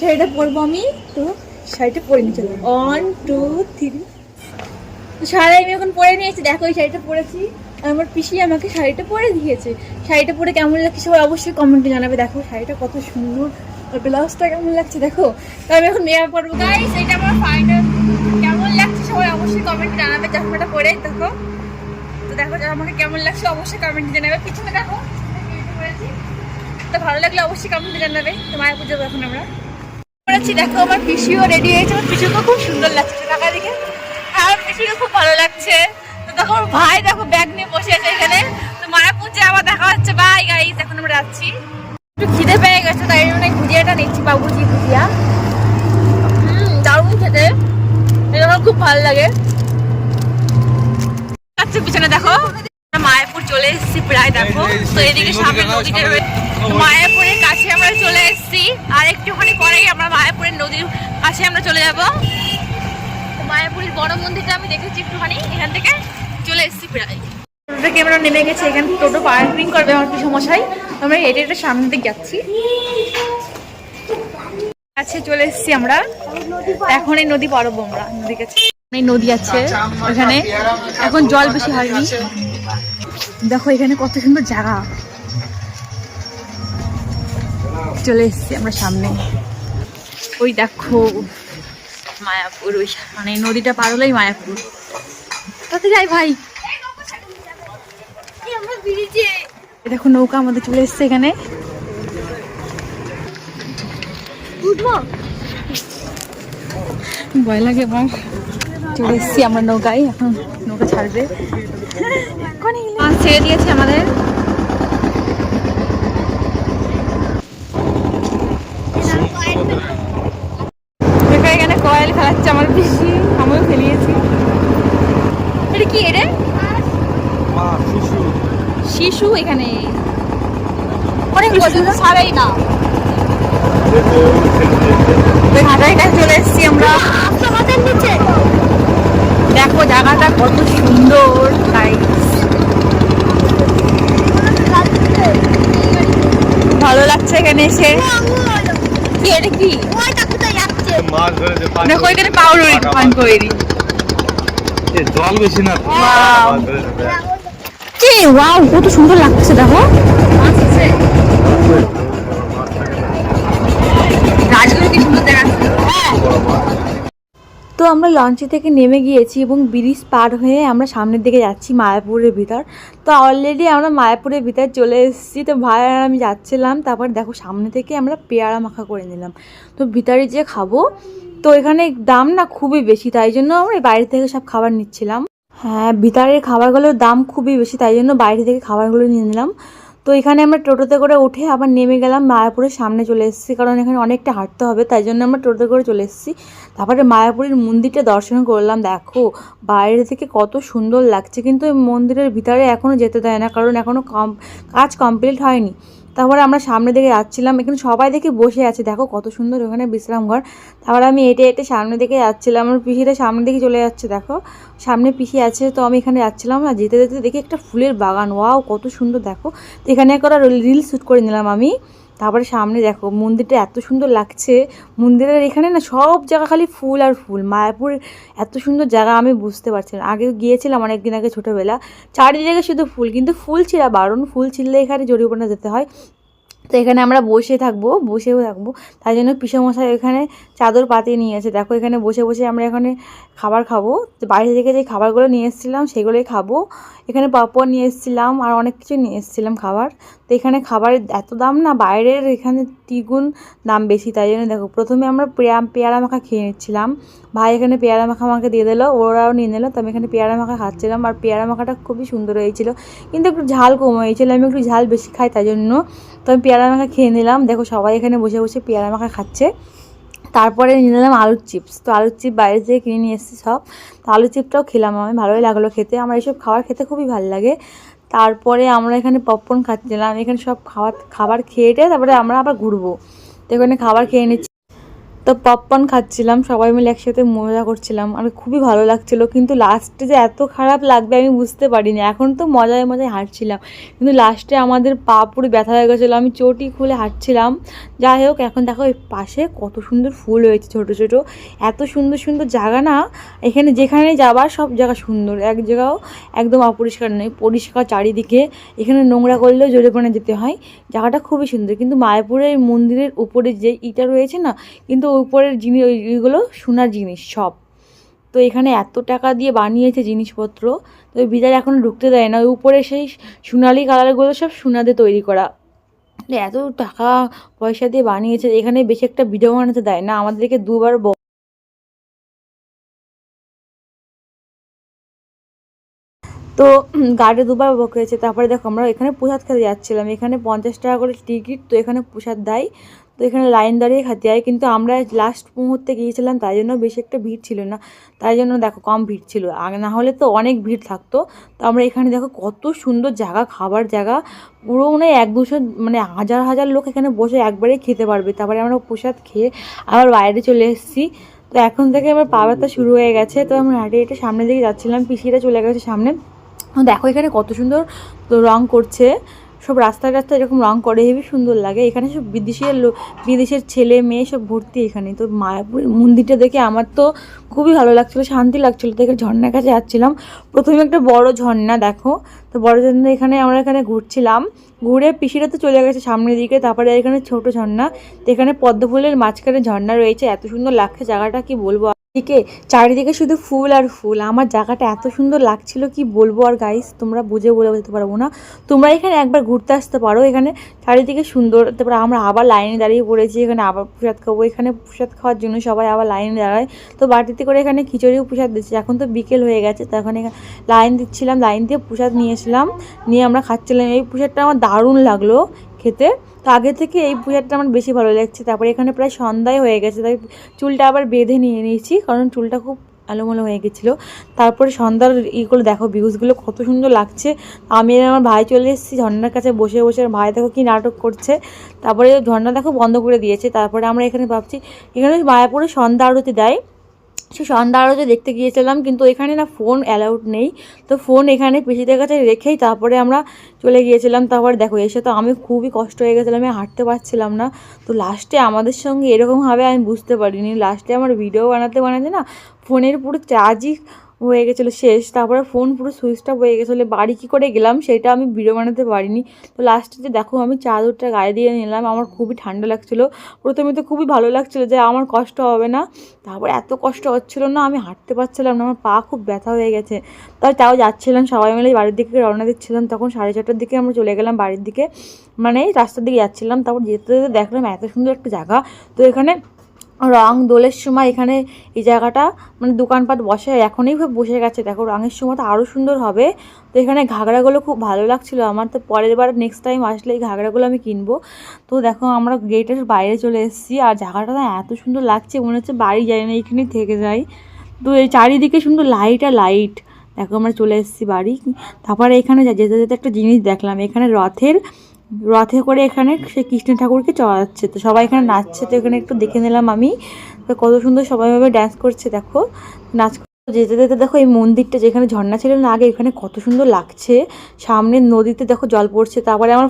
শাড়িটা পরবো আমি? তো শাড়িটা পরে নিয়ে চলো ওয়ান টু থ্রি শাড়ি আমি এখন পরে নিয়েছি। দেখো, এই শাড়িটা পরেছি। আমার পিসি আমাকে শাড়িটা পরে দিয়েছে। শাড়িটা পরে কেমন লাগছে সবাই অবশ্যই কমেন্টে জানাবে। দেখো, শাড়িটা কত সুন্দর। আর ব্লাউজটা কেমন লাগছে, দেখো। তো আমি এখন মেয়ে পরবো। গাইস এটা আমার ফাইনাল কেমন লাগছে সবাই অবশ্যই কমেন্টে জানাবে চশমাটা পরে। দেখো। তো দেখো, আমাকে কেমন লাগছে অবশ্যই কমেন্টে জানাবে। পিছনে দেখো তো ভালো লাগলে অবশ্যই কমেন্টে জানাবে। তো মায়ের পুজো এখন আমরা? করেছি, দেখো আমার পিসিও রেডি হয়েছে, আমার পিসিকে খুব সুন্দর লাগছে, টাকা দিকে আর আমার পিসিকে খুব ভালো লাগছে। তো দেখো, আমার ভাই দেখো ব্যাগ নিয়ে বসে আছে এখানে। তো মায়া পুজো আবার দেখা হচ্ছে বাই গাইস এখন আমরা যাচ্ছি। একটু খিদে পেয়ে গেছে, তাই এই ভুজিয়াটা নিচ্ছি, বাবুজি ভুজিয়া হুম, দারুণ খেতে। এটা আমার খুব ভালো লাগে। আচ্ছা পিছনে, দেখো। মায়াপুর চলে এসেছি প্রায় দেখো। তো এদিকে সামনে নদীটা রয়েছে মায়াপুরের কাছে আমরা চলে এসেছি। আর একটুখানি পরেই আমরা মায়াপুরের নদীর কাছে আমরা চলে যাব। মায়াপুরের বড় মন্দিরটা আমি দেখেছি একটুখানি। এখান থেকে চলে এসেছি প্রায়। টোটো থেকে আমরা নেমে গেছি এখানে টোটো পার্কিং করবে আমার মশাই তো আমরা হেঁটে হেঁটে সামনের দিকে যাচ্ছি। কাছে চলে এসেছি আমরা। এখন এই নদী পারব আমরা। নদী কাছে এই নদী আছে ওখানে এখন। জল বেশি হয়নি দেখো, এখানে কত সুন্দর জায়গা। চলে এসেছি আমরা সামনে। ওই দেখো, মায়াপুর, ওই মানে নদীটা পার হলেই মায়াপুর। কোথায় যাই ভাই। দেখো, নৌকা আমাদের চলে এসছে এখানে। ভয় লাগে এবং চলে এসছি আমরা নৌকায়, এখন নৌকা ছাড়বে। ছেড়ে দিয়েছে আমাদের। দেখো এখানে কয়েল খেলাচ্ছে আমার পিসি আমিও খেলিয়েছি। এটা কি এরে শিশু এখানে। অনেক ছাড়াই না। চলে এসেছি আমরা। দেখো জায়গাটা কত সুন্দর guys। ভালো লাগছে এখানে এসে কি এটা কি মাছ ধরেছে পানি দেখো এখানে পাউরুটি পান তৈরি এ, জল বেশি না তো। Wow. মাছ ধরেছে ব্যাস। কি ওয়াও কত সুন্দর লাগছে দেখো আমরা লঞ্চে থেকে নেমে গিয়েছি এবং ব্রিজ পার হয়ে আমরা সামনের দিকে যাচ্ছি মায়াপুরের ভিতর। তো অলরেডি আমরা মায়াপুরের ভিতর চলে এসেছি। তো ভাই আর আমি যাচ্ছিলাম, তারপর দেখো সামনে থেকে আমরা পেয়ারা মাখা করে নিলাম। তো ভিতরে যে খাব, তো এখানে দাম না খুবই বেশি, তাই জন্য আমরা বাইরে থেকে সব খাবার নিচ্ছিলাম। হ্যাঁ ভিতরের খাবারগুলোর দাম খুবই বেশি, তাই জন্য বাইরে থেকে খাবারগুলো নিয়ে নিলাম। তো এখানে আমরা টোটোতে করে উঠে আবার নেমে গেলাম, মায়াপুরের সামনে চলে এসেছি, কারণ এখানে অনেকটা হাঁটতে হবে, তাই জন্য আমরা টোটোতে করে চলে এসেছি। তারপরে মায়াপুরের মন্দিরটা দর্শন করলাম, দেখো, বাইরে থেকে কত সুন্দর লাগছে, কিন্তু মন্দিরের ভিতরে এখনও যেতে দেয় না, কারণ এখনও কম, কাজ কমপ্লিট হয়নি। তারপরে আমরা সামনে দিকে যাচ্ছিলাম, এখানে সবাই দেখে বসে আছে। দেখো কত সুন্দর ওখানে বিশ্রামঘর তারপরে আমি এটে এটে সামনে দিকে যাচ্ছিলাম, আমার পিসিটা সামনে দিকে চলে যাচ্ছে, দেখো। সামনে পিসি আছে, তো আমি এখানে যাচ্ছিলাম আর যেতে যেতে দেখি একটা ফুলের বাগান। ওয়াও, কত সুন্দর, দেখো। তো এখানে করা রিল শ্যুট করে নিলাম আমি। তারপরে সামনে দেখো, মন্দিরটা এত সুন্দর লাগছে। মন্দিরের এখানে না সব জায়গা খালি ফুল আর ফুল। মায়াপুর এত সুন্দর জায়গা আমি বুঝতে পারছি না। আগে গিয়েছিলাম অনেকদিন আগে ছোটোবেলা। চারিদিকে শুধু ফুল, কিন্তু ফুল ছিঁড়া বারণ ফুল ছিঁড়লে এখানে জরিমানা যেতে হয়। তো এখানে আমরা বসে থাকব, বসেও থাকব। তাই জন্য পিসমশাই এখানে চাদর পাতিয়ে নিয়েছে দেখো এখানে বসে বসে আমরা এখানে খাবার খাব। তো বাইরে থেকে যে খাবারগুলো নিয়ে এসেছিলাম সেগুলোই খাব। এখানে পাপড় নিয়ে এসেছিলাম আর অনেক কিছু নিয়ে এসেছিলাম খাবার। তো এখানে খাবারের এত দাম না, বাইরের এখানে দ্বিগুণ দাম বেশি। তাই জন্য দেখো, প্রথমে আমরা পেয়া, পেয়ারা মাখা খেয়ে নিচ্ছিলাম। ভাই এখানে পেয়ারা মাখা আমাকে দিয়ে দিলো, ওরাও নিয়ে নিলো। তো আমি এখানে পেয়ারা মাখা খাচ্ছিলাম আর পেয়ারা মাখাটা খুবই সুন্দর হয়েছিল। কিন্তু একটু ঝাল কম হয়েছিল, আমি একটু ঝাল বেশি খাই তাই জন্য। তো আমি পেয়ারা মাখা খেয়ে নিলাম। দেখো সবাই এখানে বসে বসে পেয়ারা মাখা খাচ্ছে। তারপরে নিয়ে নিলাম আলুর চিপস। তো আলুর চিপ বাইরে থেকে কিনে নিয়ে এসেছি সব। তো আলুর চিপটাও খেলাম আমি, ভালোই লাগল খেতে। আমার এইসব খাবার খেতে খুবই ভালো লাগে। তারপরে আমরা এখানে পপকর্ন খাচ্ছিলাম। এখানে সব খাবার খাবার খেয়ে তারপরে আমরা আবার ঘুরবো। তো এখানে খাবার খেয়ে নিচ্ছি। তো পপকর্ন খাচ্ছিলাম, সবাই মিলে একসাথে মজা করছিলাম, আর খুবই ভালো লাগছিল। কিন্তু লাস্টে যে এত খারাপ লাগবে আমি বুঝতে পারিনি, এখন তো মজায় মজায় হাঁটছিলাম। কিন্তু লাস্টে আমাদের পা পুরো ব্যথা হয়ে গেছিল, আমি চটি খুলে হাঁটছিলাম। যাই হোক, এখন দেখো এই পাশে কত সুন্দর ফুল হয়েছে ছোট ছোট। এত সুন্দর সুন্দর জায়গা না, এখানে যেখানে যাবার সব জায়গা সুন্দর। এক জায়গাও একদম অপরিষ্কার নেই, পরিষ্কার চারিদিকে। এখানে নোংরা করলেও জরিমানা যেতে হয়। জায়গাটা খুবই সুন্দর। কিন্তু মায়াপুরের মন্দিরের উপরে যে ইটা রয়েছে না, কিন্তু উপরের জিনিস ওইগুলো সোনার জিনিস সব। তো এখানে এত টাকা দিয়ে বানিয়েছে জিনিসপত্র, তো ওই বিদায় এখন ঢুকতে দেয় না। ওই উপরে সেই সোনালি কালারগুলো সব সোনাতে তৈরি করা। এত টাকা পয়সা দিয়ে বানিয়েছে, এখানে বেশি একটা ভিডিও বানাতে দেয় না। আমাদেরকে দুবার তো গাড়ি দুবার বকেছে তারপরে দেখো আমরা এখানে প্রসাদ খেতে যাচ্ছিলাম। এখানে পঞ্চাশ টাকা করে টিকিট তো এখানে প্রসাদ দেয়। তো এখানে লাইন দাঁড়িয়ে খেতে হয় কিন্তু আমরা লাস্ট মুহূর্তে গিয়েছিলাম, তাই জন্য বেশি একটা ভিড় ছিল না। তাই জন্য দেখো কম ভিড় ছিল। আগে না হলে তো অনেক ভিড় থাকতো। তো আমরা এখানে দেখো কত সুন্দর জায়গা, খাবার জায়গা। পুরো মানে এক দুশো মানে হাজার হাজার লোক এখানে বসে একবারে খেতে পারবে। তারপরে আমরা প্রসাদ খেয়ে আবার বাইরে চলে এসেছি। তো এখন থেকে আমার পা ব্যথা শুরু হয়ে গেছে। তো আমরা হাঁটে হেঁটে সামনের দিকে যাচ্ছিলাম। পিসিটা চলে গেছে সামনে। দেখো এখানে কত সুন্দর তো রং করছে। সব রাস্তায় রাস্তায় এরকম রং করে, হেবি সুন্দর লাগে। এখানে সব বিদেশের বিদেশের ছেলে, মেয়ে সব ভর্তি এখানে। তো মায়াপুর মন্দিরটা দেখে আমার তো খুবই ভালো লাগছিল, শান্তি লাগছিল। দেখে ঝর্ণার কাছে যাচ্ছিলাম। প্রথমে একটা বড় ঝর্ণা, দেখো। তো বড় ঝর্ণা এখানে আমরা এখানে ঘুরছিলাম। ঘুরে পিসিরা তো চলে গেছে সামনের দিকে, তারপরে এখানে ছোট ঝর্ণা। তো এখানে পদ্ম ফুলের মাঝখানে ঝর্ণা রয়েছে। এত সুন্দর লাগছে জায়গাটা, কি বলব? দিকে চারিদিকে শুধু ফুল আর ফুল। আমার জায়গাটা এত সুন্দর লাগছিল, কি বলব আর গাইস তোমরা বুঝে বলে বলতে পারব না। তোমরা এখানে একবার ঘুরতে আসতে পারো, এখানে চারিদিকে সুন্দর, তারপরে আমরা আবার লাইনে দাঁড়িয়ে পড়েছি, এখানে আবার প্রসাদ খাব, এখানে প্রসাদ খাওয়ার জন্য সবাই আবার লাইনে দাঁড়ায়। তো বাটিতে করে এখানে খিচুড়িও প্রসাদ দিচ্ছে, এখন তো বিকেল হয়ে গেছে, তো এখানে লাইন দিচ্ছিলাম লাইন দিয়ে প্রসাদ নিয়েছিলাম নিয়ে আমরা খাচ্ছিলাম। এই প্রসাদটা আমার দারুণ লাগল খেতে। তো আগে থেকে এই প্রসাদটা আমার বেশি ভালো লাগছে। তারপরে এখানে প্রায় সন্ধ্যায় হয়ে গেছে। তাই চুলটা আবার বেঁধে নিয়ে নিয়েছি, কারণ চুলটা খুব আলোমালো হয়ে গেছিল। তারপরে সন্ধ্যার ইগুলো দেখো ভিউজগুলো কত সুন্দর লাগছে। আমি আমার ভাই চলে এসেছি ঝর্ণার কাছে বসে বসে। ভাই দেখো কি নাটক করছে। তারপরে ঝর্ণা দেখো বন্ধ করে দিয়েছে। তারপরে আমরা এখানে ভাবছি, এখানে মায়াপুরে সন্ধ্যা আরতি দেয়। সে সন্ধ্যা আরতি দেখতে গিয়েছিলাম, কিন্তু এখানে না ফোন অ্যালাউড নেই। তো ফোন এখানে পিসিদের কাছে রেখেই তারপরে আমরা চলে গিয়েছিলাম। তারপর দেখো, এসে তো আমি খুবই কষ্ট হয়ে গেছিলাম, আমি হাঁটতে পারছিলাম না। তো লাস্টে আমাদের সঙ্গে এরকমভাবে আমি বুঝতে পারিনি। লাস্টে আমার ভিডিও বানাতে বানাতে না ফোনের পুরো চার্জই হয়ে গেছিল শেষ। তারপরে ফোন পুরো সুইচ অফ হয়ে গেছিল। বাড়ি কী করে গেলাম? সেটা আমি ভিডিও বানাতে পারিনি। তো লাস্টে যে দেখো, আমি চাদরটা গায়ে দিয়ে নিলাম। আমার খুবই ঠান্ডা লাগছিল। প্রথমে তো খুবই ভালো লাগছিল যে, আমার কষ্ট হবে না। তারপরে এত কষ্ট হচ্ছিল না, আমি হাঁটতে পারছিলাম না। আমার পা খুব ব্যথা হয়ে গেছে। তাই তাও যাচ্ছিলাম। সবাই মিলে বাড়ির দিকে রওনা দিচ্ছিলাম। তখন সাড়ে চারটার দিকে আমরা চলে গেলাম বাড়ির দিকে। মানে রাস্তার দিকে যাচ্ছিলাম। তারপর যেতে যেতে দেখলাম এত সুন্দর একটা জায়গা। তো এখানে রং দোলের সময় এখানে এই জায়গাটা মানে দোকানপাট বসে, এখনই বসে গেছে। দেখো, রঙের সময় তো আরও সুন্দর হবে। তো এখানে ঘাগরাগুলো খুব ভালো লাগছিল আমার। তো পরের বার নেক্সট টাইম আসলে এই ঘাগরাগুলো আমি কিনবো। তো দেখো, আমরা গেটের বাইরে চলে এসেছি। আর জায়গাটা না এত সুন্দর লাগছে, মনে হচ্ছে বাড়ি যাই না এখানেই থেকে যাই। তো এই চারিদিকে সুন্দর লাইট আর লাইট দেখো, আমরা চলে এসেছি বাড়ি। তারপরে এখানে যেতে যেতে একটা জিনিস দেখলাম। এখানে রথের রথে করে এখানে সে কৃষ্ণ ঠাকুরকে চড়াচ্ছে। তো সবাই এখানে নাচছে, তো এখানে একটু দেখে নিলাম আমি। তো কত সুন্দর সবাই ভাবে ড্যান্স করছে, দেখো। নাচ। যেতে যেতে দেখো এই মন্দিরটা যেখানে ঝর্ণা ছিল না, আগে এখানে কত সুন্দর লাগছে। সামনে নদীতে দেখো জল পড়ছে, তারপরে আমার